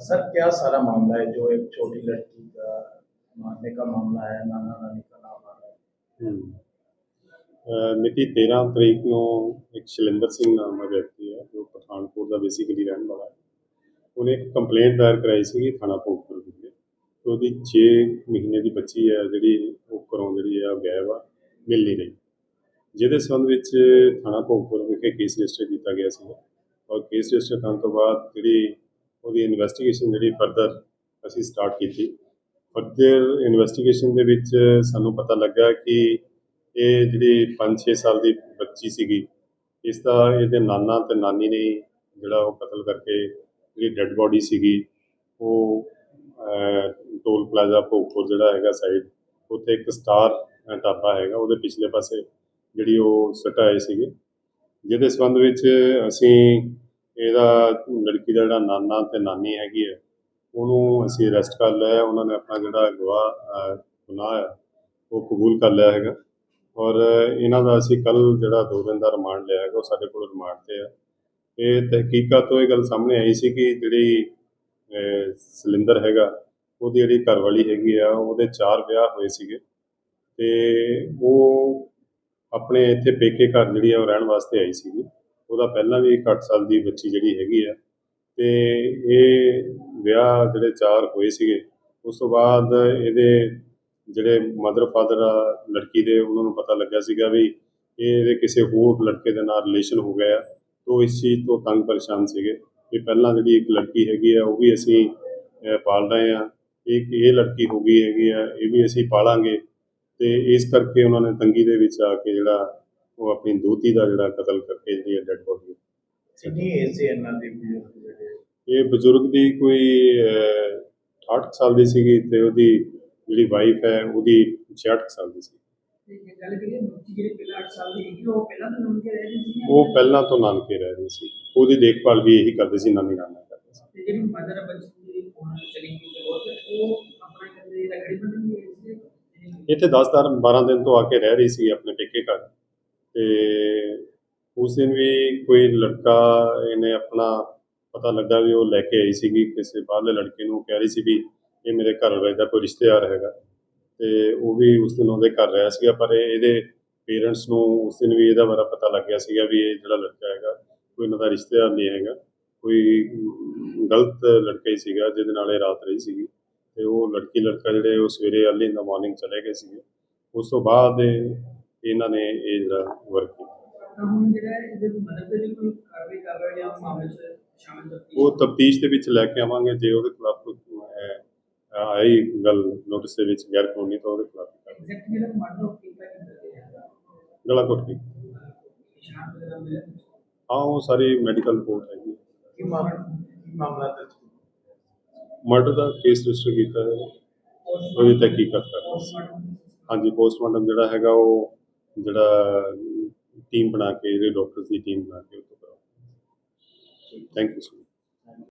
Sir क्या सारा मामला है जो एक छोटी लड़की का मारने का मामला है नाना नानी का नाम आ रहा है ਹਮ। ਅਹ ਮਿਤੀ 13 ਤਰੀਕ ਨੂੰ ਇੱਕ ਸ਼ੈਲਿੰਦਰ ਸਿੰਘ ਨਾਮ ਦਾ ਵਿਅਕਤੀ ਹੈ ਜੋ ਪਠਾਨਕੋਟ ਦਾ ਬੇਸਿਕਲੀ ਰਹਿਣ ਵਾਲਾ ਹੈ ਉਹਨੇ ਇੱਕ ਕੰਪਲੇਂਟ ਦਾਇਰ ਕਰਾਈ ਸੀਗੀ ਥਾਣਾ ਭੋਗਪੁਰ ਵਿਖੇ ਕਿ ਉਹਦੀ 6 ਮਹੀਨੇ ਦੀ ਬੱਚੀ ਹੈ ਜਿਹੜੀ ਉਹ ਘਰੋਂ ਜਿਹੜੀ ਹੈ ਉਹ ਗਾਇਬ ਆ ਮਿਲ ਨਹੀਂ ਰਹੀ ਜਿਹਦੇ ਸੰਬੰਧ ਵਿੱਚ ਥਾਣਾ ਭੋਗਪੁਰ ਵਿਖੇ ਕੇਸ ਰਜਿਸਟਰ ਕੀਤਾ ਗਿਆ ਸੀ ਔਰ ਕੇਸ ਰਜਿਸਟਰ ਕਰਨ ਤੋਂ ਬਾਅਦ ਜਿਹੜੀ ਉਹਦੀ ਇਨਵੈਸਟੀਗੇਸ਼ਨ ਜਿਹੜੀ ਫਰਦਰ ਅਸੀਂ ਸਟਾਰਟ ਕੀਤੀ। ਫਰਦਰ ਇਨਵੈਸਟੀਗੇਸ਼ਨ ਦੇ ਵਿੱਚ ਸਾਨੂੰ ਪਤਾ ਲੱਗਾ ਕਿ ਇਹ ਜਿਹੜੀ 5-6 ਸਾਲ ਦੀ ਬੱਚੀ ਸੀਗੀ, ਇਸ ਦਾ ਇਹਦੇ ਨਾਨਾ ਤੇ ਨਾਨੀ ਨੇ ਜਿਹੜਾ ਉਹ ਕਤਲ ਕਰਕੇ ਜਿਹੜੀ ਡੈੱਡ ਬੋਡੀ ਸੀਗੀ, ਉਹ ਟੋਲ ਪਲਾਜ਼ਾ ਭੋਗਪੁਰ ਜਿਹੜਾ ਹੈਗਾ ਸਾਈਡ ਉੱਥੇ ਇੱਕ ਸਟਾਰ ਢਾਬਾ ਹੈਗਾ, ਉਹਦੇ ਪਿਛਲੇ ਪਾਸੇ ਜਿਹੜੀ ਉਹ ਸਟਾਏ ਸੀਗੇ। ਜਿਹਦੇ ਸੰਬੰਧ ਵਿੱਚ ਅਸੀਂ ਇਹਦਾ ਲੜਕੀ ਦਾ ਜਿਹੜਾ ਨਾਨਾ ਤੇ ਨਾਨੀ ਹੈਗੀ ਹੈ ਉਹਨੂੰ ਅਸੀਂ ਅਰੈਸਟ ਕਰ ਲਿਆ ਉਹਨਾਂ ਨੇ ਆਪਣਾ ਜਿਹੜਾ ਗਵਾਹ ਗੁਨਾਹ ਹੈ ਉਹ ਕਬੂਲ ਕਰ ਲਿਆ ਹੈਗਾ। ਔਰ ਇਹਨਾਂ ਦਾ ਅਸੀਂ ਕੱਲ ਜਿਹੜਾ ਦੋ ਦਿਨ ਦਾ ਰਿਮਾਂਡ ਲਿਆ ਹੈਗਾ ਉਹ ਸਾਡੇ ਕੋਲ ਰਿਮਾਂਡ ਤੇ ਆ ਇਹ ਤਹਿਕੀਕਾਤ ਤੋਂ ਇਹ ਗੱਲ ਸਾਹਮਣੇ ਆਈ ਸੀ ਕਿ ਜਿਹੜੀ ਅਹ, ਸਿਲਿੰਦਰ ਹੈਗਾ ਉਹਦੀ ਜਿਹੜੀ ਘਰਵਾਲੀ ਹੈਗੀ ਆ ਉਹਦੇ ਚਾਰ ਵਿਆਹ ਹੋਏ ਸੀਗੇ। ਤੇ ਉਹ ਆਪਣੇ ਇੱਥੇ ਪੇਕੇ ਘਰ ਜਿਹੜੀ ਆ ਉਹ ਰਹਿਣ ਵਾਸਤੇ ਆਈ ਸੀਗੀ। ਉਹਦਾ ਪਹਿਲਾਂ ਵੀ ਇੱਕ 8 ਸਾਲ ਦੀ ਬੱਚੀ ਜਿਹੜੀ ਹੈਗੀ ਆ, ਤੇ ਇਹ ਵਿਆਹ ਜਿਹੜੇ ਚਾਰ ਹੋਏ ਸੀਗੇ, ਉਸ ਤੋਂ ਬਾਅਦ ਇਹਦੇ ਜਿਹੜੇ ਮਦਰ ਫਾਦਰ ਆ, ਲੜਕੀ ਦੇ ਉਹਨਾਂ ਨੂੰ ਪਤਾ ਲੱਗਿਆ ਸੀਗਾ ਵੀ ਇਹ ਇਹਦੇ ਕਿਸੇ ਹੋਰ ਲੜਕੇ ਦੇ ਨਾਲ ਰਿਲੇਸ਼ਨ ਹੋ ਗਿਆ ਤੋਂ ਇਸ ਚੀਜ਼ ਤੋਂ ਤੰਗ ਪਰੇਸ਼ਾਨ ਸੀਗੇ। ਵੀ ਪਹਿਲਾਂ ਜਿਹੜੀ ਇੱਕ ਲੜਕੀ ਹੈਗੀ ਆ, ਉਹ ਵੀ ਅਸੀਂ ਪਾਲ ਰਹੇ ਆ। ਇੱਕ ਇਹ ਲੜਕੀ ਹੋ ਗਈ ਹੈਗੀ ਆ, ਇਹ ਵੀ ਅਸੀਂ ਪਾਲਾਂਗੇ। ਤੇ ਇਸ ਕਰਕੇ ਉਹਨਾਂ ਨੇ ਤੰਗੀ ਦੇ ਵਿੱਚ ਆ ਕੇ ਜਿਹੜਾ ਉਹ ਆਪਣੀ ਦੋਤੀ ਦਾ ਜਿਹੜਾ ਕਤਲ ਕਰਕੇ ਜਿਹੜੀ ਡੈਡ ਬੋਡੀ ਕਿੰਨੀ ਏਜ ਇਹਨਾਂ ਦੀ ਇਹ ਬਜ਼ੁਰਗ ਦੀ ਕੋਈ ਅਹ, 68 ਸਾਲ ਦੀ ਸੀਗੀ ਤੇ ਉਹਦੀ ਜਿਹੜੀ ਵਾਈਫ ਹੈ ਉਹਦੀ 66 ਸਾਲ ਦੀ ਸੀ। ਤੇ ਜੇ ਗੱਲ ਕਰੀਏ ਬੱਚੀ ਜਿਹੜੀ ਪਹਿਲਾਂ 8 ਸਾਲ ਦੀ ਹੈਗੀ ਉਹ ਪਹਿਲਾਂ ਤੋਂ ਨੰਗੇ ਰਹਿ ਰਹੀ ਸੀ ਉਹ ਪਹਿਲਾਂ ਤੋਂ ਨਾਨਕੇ ਰਹਿ ਰਹੀ ਸੀ। ਉਹਦੀ ਦੇਖਭਾਲ ਵੀ ਇਹੀ ਕਰਦੇ ਸੀ ਨਾਨੀ ਨਾਨਾ ਕਰਦੇ ਸੀ। ਤੇ ਜਿਹੜੀ ਮਦਰ ਬੱਚੀ ਚਲੀ ਗਈ ਤੇ ਉਹ ਆਪਣਾ ਕਹਿੰਦੇ ਰਖੜੀ ਬੰਨ੍ਹਣ ਦੀ ਸੀ। ਇੱਥੇ 10 ਦਰ 12 ਦਿਨ ਤੋਂ ਆ ਕੇ ਰਹਿ ਰਹੀ ਸੀ ਆਪਣੇ ਤੇ ਉਸ ਦਿਨ ਵੀ ਕੋਈ ਲੜਕਾ ਇਹਨੇ ਆਪਣਾ ਪਤਾ ਲੱਗਾ ਵੀ ਉਹ ਲੈ ਕੇ ਆਈ ਸੀਗੀ, ਕਿਸੇ ਬਾਹਰਲੇ ਲੜਕੇ ਨੂੰ ਕਹਿ ਰਹੀ ਸੀ ਵੀ ਇਹ ਮੇਰੇ ਘਰ ਵਾਲੇ ਦਾ ਕੋਈ ਰਿਸ਼ਤੇਦਾਰ ਹੈਗਾ। ਤੇ ਉਹ ਵੀ ਉਸ ਦਿਨ ਉਹਦੇ ਘਰ ਰਿਹਾ ਸੀਗਾ, ਪਰ ਇਹਦੇ ਪੇਰੈਂਟਸ ਨੂੰ ਉਸ ਦਿਨ ਵੀ ਇਹਦਾ ਬਾਰੇ ਪਤਾ ਲੱਗਿਆ ਸੀਗਾ ਵੀ ਇਹ ਜਿਹੜਾ ਲੜਕਾ ਹੈਗਾ, ਕੋਈ ਇਹਨਾਂ ਦਾ ਰਿਸ਼ਤੇਦਾਰ ਨਹੀਂ ਹੈਗਾ। ਕੋਈ ਗਲਤ ਲੜਕਾ ਹੀ ਸੀਗਾ, ਜਿਹਦੇ ਨਾਲ ਇਹ ਰਾਤ ਰਹੀ ਸੀਗੀ। ਤੇ ਉਹ ਲੜਕੀ ਲੜਕਾ ਜਿਹੜੇ ਉਹ ਸਵੇਰੇ ਅਰਲੀ ਇਨ ਦਾ ਮਾਰਨਿੰਗ ਚਲੇ ਗਏ ਸੀਗੇ। ਉਸ ਤੋਂ ਬਾਅਦ ਇਹਨਾਂ ਨੇ ਇਹ ਜਿਹੜਾ ਵਰਕ ਕੀਤਾ। ਹੁਣ ਜਿਹੜਾ ਹੈ ਇਹਦੇ ਮਦਰ ਦੇ ਲਈ ਕੋਈ ਕਾਰਵਾਈ ਕਰ ਰਹੇ ਜਾਂ ਮਾਮਲੇ 'ਚ ਸ਼ਾਮਲ ਕਰਤੀ ਉਹ ਤਫਤੀਸ਼ ਦੇ ਵਿੱਚ ਲੈ ਕੇ ਆਵਾਂਗੇ ਜੇ ਉਹਦੇ ਖਿਲਾਫ ਆਈ ਗੱਲ ਨੋਟਿਸ ਦੇ ਵਿੱਚ ਗੈਰ ਕਾਨੂੰਨੀ ਤਾਂ ਉਹਦੇ ਖਿਲਾਫ ਵੀ ਕਾਰਵਾਈ। ਐਗਜ਼ੈਕਟ ਜਿਹੜਾ ਮਰਡਰ ਆਫ ਹੈ ਗਲਾ ਘੁੱਟ ਕੇ। ਨਿਸ਼ਾਨ ਵਗੈਰਾ ਮਿਲੇ ਹਾਂ ਉਹ ਸਾਰੀ ਮੈਡੀਕਲ ਰਿਪੋਰਟ ਹੈਗੀ। ਕੀ ਮਾਮਲਾ ਕੀ ਮਾਮਲਾ ਦਰਜ? ਮਰਡਰ ਦਾ ਕੇਸ ਰਜਿਸਟਰ ਕੀਤਾ ਹੈ। ਉਹਦੀ ਤਹਿਕੀਕਾਤ ਕਰ ਰਹੇ ਸੀ ਹਾਂਜੀ ਪੋਸਟਮਾਰਟਮ ਜਿਹੜਾ ਹੈਗਾ ਉਹ ਜਿਹੜਾ ਟੀਮ ਬਣਾ ਕੇ, ਜਿਹੜੇ ਡਾਕਟਰਸ ਦੀ ਟੀਮ ਬਣਾ ਕੇ, ਉਹ ਤੋਂ ਕਰਾਓ ਥੈਂਕ ਯੂ ਸੋ